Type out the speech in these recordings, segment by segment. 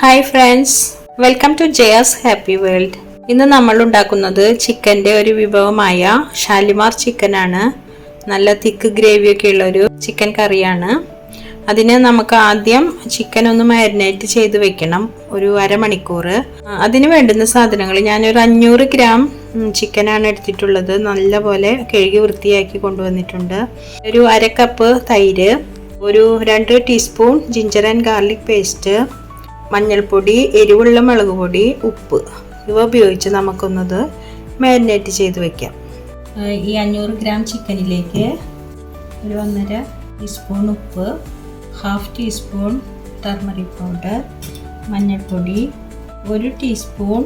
Hi friends welcome to Jaya's happy world ഇന്ന് നമ്മൾ ഉണ്ടാക്കുന്നത് ചിക്കന്റെ ഒരു വിഭവമായ ഷാലിമാർ ചിക്കനാണ് നല്ല തിക്ക് ഗ്രേവി ഒക്കെ ഉള്ള ഒരു ചിക്കൻ കറിയാണ്. അതിന് നമുക്ക് ആദ്യം ചിക്കൻ ഒന്ന് മാരിനേറ്റ് ചെയ്ത് വെക്കണം. ഒരു അരമണിക്കൂർ. അതിന് വേണ്ടുന്ന സാധനങ്ങൾ ഞാനൊരു അഞ്ഞൂറ് ഗ്രാം ചിക്കനാണ് എടുത്തിട്ടുള്ളത്. നല്ലപോലെ കഴുകി വൃത്തിയാക്കി കൊണ്ടുവന്നിട്ടുണ്ട്. ഒരു അര കപ്പ് തൈര് ഒരു രണ്ട് teaspoon ginger and garlic paste മഞ്ഞൾപ്പൊടി എരിവുള്ള മുളക് പൊടി ഉപ്പ് ഇവ ഉപയോഗിച്ച് നമുക്കൊന്നത് മാരിനേറ്റ് ചെയ്ത് വെക്കാം. ഈ അഞ്ഞൂറ് ഗ്രാം ചിക്കനിലേക്ക് ഒരു ഒന്നര ടീസ്പൂൺ ഉപ്പ് ഹാഫ് ടീസ്പൂൺ ടർമറിക് പൗഡർ മഞ്ഞൾപ്പൊടി ഒരു ടീസ്പൂൺ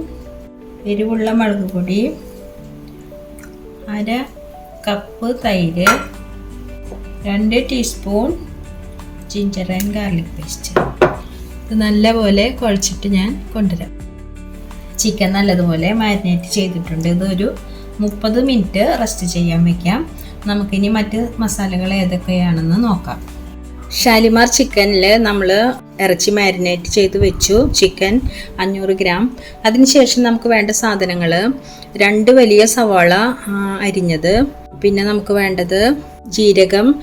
എരിവുള്ള മുളക് പൊടി അര കപ്പ് തൈര് രണ്ട് teaspoon ginger and garlic paste ഇത് നല്ലപോലെ കുഴച്ചിട്ട് ഞാൻ കൊണ്ടുവരാം. ചിക്കൻ നല്ലതുപോലെ മാരിനേറ്റ് ചെയ്തിട്ടുണ്ട്. ഇതൊരു മുപ്പത് മിനിറ്റ് റെസ്റ്റ് ചെയ്യാൻ വെക്കാം. നമുക്കിനി മറ്റ് മസാലകൾ ഏതൊക്കെയാണെന്ന് നോക്കാം. ഷാലിമാർ ചിക്കനിൽ നമ്മൾ ഇറച്ചി മാരിനേറ്റ് ചെയ്ത് വെച്ചു. ചിക്കൻ അഞ്ഞൂറ് ഗ്രാം. അതിനുശേഷം നമുക്ക് വേണ്ട സാധനങ്ങൾ രണ്ട് വലിയ സവാള അരിഞ്ഞത്. പിന്നെ നമുക്ക് വേണ്ടത് ജീരകം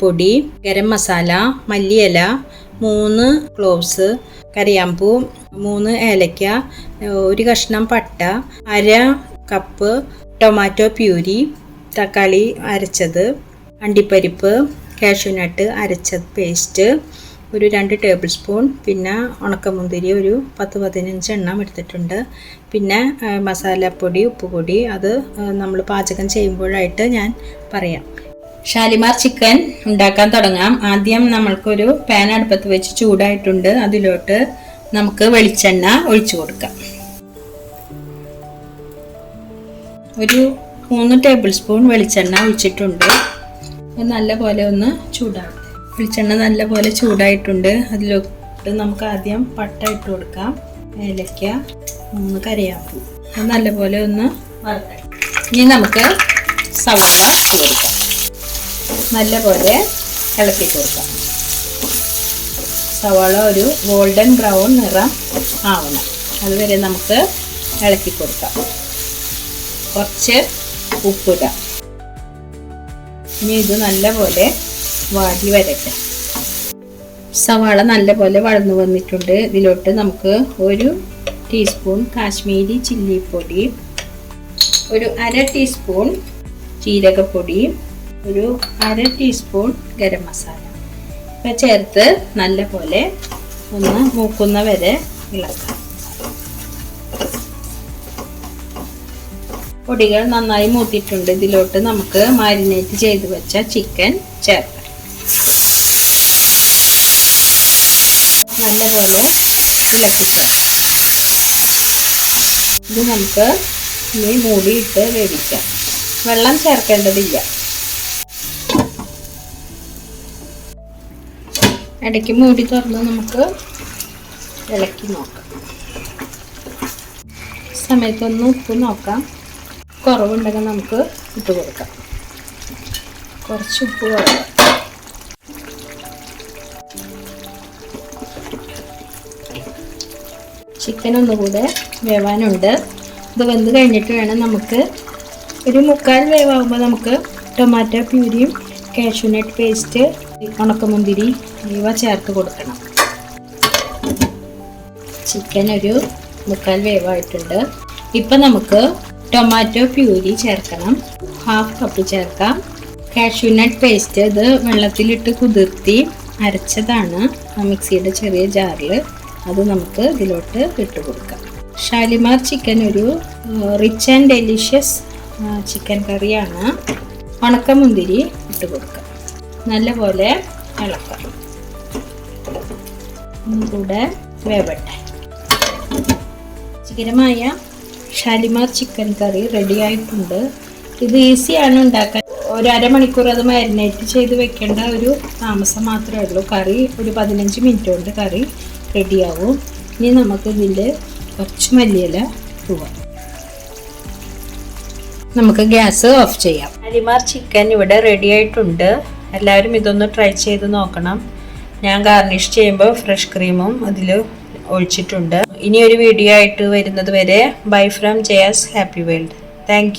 പൊടി ഗരം മസാല മല്ലിയില മൂന്ന് ക്ലോവ്സ് കരിയാമ്പൂ മൂന്ന് ഏലക്ക ഒരു കഷ്ണം പട്ട അര കപ്പ് ടൊമാറ്റോ പ്യൂരി തക്കാളി അരച്ചത് അണ്ടിപ്പരിപ്പ് കാഷ്യൂനട്ട് അരച്ച പേസ്റ്റ് ഒരു രണ്ട് ടേബിൾ സ്പൂൺ പിന്നെ ഉണക്കമുന്തിരി ഒരു പത്ത് പതിനഞ്ച് എണ്ണം എടുത്തിട്ടുണ്ട്. പിന്നെ മസാലപ്പൊടി ഉപ്പുപൊടി അത് നമ്മൾ പാചകം ചെയ്യുമ്പോഴായിട്ട് ഞാൻ പറയാം. ഷാലിമാർ ചിക്കൻ ഉണ്ടാക്കാൻ തുടങ്ങാം. ആദ്യം നമ്മൾക്കൊരു പാൻ അടുപ്പത്ത് വെച്ച് ചൂടായിട്ടുണ്ട്. അതിലോട്ട് നമുക്ക് വെളിച്ചെണ്ണ ഒഴിച്ചു കൊടുക്കാം. ഒരു മൂന്ന് ടേബിൾ സ്പൂൺ വെളിച്ചെണ്ണ ഒഴിച്ചിട്ടുണ്ട്. നല്ല നല്ലപോലെ ഒന്ന് ചൂടാവും വെളിച്ചെണ്ണ നല്ലപോലെ ചൂടായിട്ടുണ്ട്. അതിലോട്ട് നമുക്ക് ആദ്യം പട്ട ഇട്ട് കൊടുക്കാം. ഏലക്ക മൂന്ന് കരയാമ്പൂ അത് നല്ലപോലെ ഒന്ന് വറുക്കാം ഇനി നമുക്ക് സവാള ഇട്ട് കൊടുക്കാം. നല്ലപോലെ ഇളക്കി കൊടുക്കാം. സവാള ഒരു ഗോൾഡൻ ബ്രൗൺ നിറം ആവണം. അതുവരെ നമുക്ക് ഇളക്കി കൊടുക്കാം. കുറച്ച് ഉപ്പിടാം ഇനി ഇത് നല്ലപോലെ വാടി വരട്ടെ. സവാള നല്ലപോലെ വളർന്നു വന്നിട്ടുണ്ട്. ഇതിലോട്ട് നമുക്ക് ഒരു ടീസ്പൂൺ കാശ്മീരി ചില്ലിപ്പൊടി ഒരു അര ടീസ്പൂൺ ജീരകപ്പൊടി ഒരു അര ടീസ്പൂൺ ഗരം മസാല. ഇപ്പം ചേർത്ത് നല്ല പോലെ ഒന്ന് മൂക്കുന്ന വരെ ഇളക്കാം. പൊടികൾ നന്നായി മൂത്തിയിട്ടുണ്ട് ഇതിലോട്ട് നമുക്ക് മാരിനേറ്റ് ചെയ്ത് വെച്ച ചിക്കൻ ചേർക്കാം. നല്ലപോലെ ഇളക്കി ചേർക്കാം ഇത് നമുക്ക് ഇനി മൂടിയിട്ട് വേവിക്കാം. വെള്ളം ചേർക്കേണ്ടതില്ല. ഇടയ്ക്ക് മൂടി തുറന്ന് നമുക്ക് ഇളക്കി നോക്കാം. സമയത്തൊന്ന് ഉപ്പ് നോക്കാം. കുറവുണ്ടെങ്കിൽ നമുക്ക് ഇട്ട് കൊടുക്കാം. കുറച്ച് ഉപ്പ് കുറവാണ് ചിക്കൻ ഒന്നുകൂടെ വേവാനുണ്ട്. ഇത് വെന്ത് കഴിഞ്ഞിട്ട് വേണം നമുക്ക് ഒരു മുക്കാൽ വേവാകുമ്പോൾ നമുക്ക് ടൊമാറ്റോ പ്യൂരിയും കാഷ്യൂനട്ട് പേസ്റ്റ് ഉണക്കമുന്തിരി ഇവ ചേർത്ത് കൊടുക്കണം. ചിക്കൻ ഒരു മുക്കാൽ വേവായിട്ടുണ്ട്. ഇപ്പം നമുക്ക് ടൊമാറ്റോ പ്യൂരി ചേർക്കണം. ഹാഫ് കപ്പ് ചേർക്കാം. കാഷ്യൂനട്ട് പേസ്റ്റ് ഇത് വെള്ളത്തിലിട്ട് കുതിർത്തി അരച്ചതാണ്. മിക്സിയുടെ ചെറിയ ജാറിൽ അത് നമുക്ക് ഇതിലോട്ട് ഇട്ട് കൊടുക്കാം. ഷാലിമാർ ചിക്കൻ ഒരു റിച്ച് ആൻഡ് ഡെലിഷ്യസ് ചിക്കൻ കറിയാണ്. ഉണക്കമുന്തിരി ഇട്ട് കൊടുക്കാം. നല്ലപോലെ ഇളക്കാം. ഒന്നുകൂടെ വേവട്ടെ. രുചികരമായ ഷാലിമാർ ചിക്കൻ കറി റെഡിയായിട്ടുണ്ട് ഇത് ഈസിയാണ് ഉണ്ടാക്കാൻ. ഒരു അരമണിക്കൂർ അത് മാരിനേറ്റ് ചെയ്ത് വെക്കേണ്ട ഒരു താമസം മാത്രമേ ഉള്ളൂ. കറി ഒരു പതിനഞ്ച് മിനിറ്റ് കൊണ്ട് കറി റെഡിയാവും ഇനി നമുക്ക് ഇതിൽ കുറച്ച് മല്ലിയില പോവാം നമുക്ക് ഗ്യാസ് ഓഫ് ചെയ്യാം. അരിമാർ ചിക്കൻ ഇവിടെ റെഡി ആയിട്ടുണ്ട്. എല്ലാവരും ഇതൊന്ന് ട്രൈ ചെയ്ത് നോക്കണം. ഞാൻ ഗാർണിഷ് ചെയ്യുമ്പോൾ ഫ്രഷ് ക്രീമും അതിൽ ഒഴിച്ചിട്ടുണ്ട്. ഇനി ഒരു വീഡിയോ ആയിട്ട് വരുന്നത് വരെ bye from Jaya's happy world thank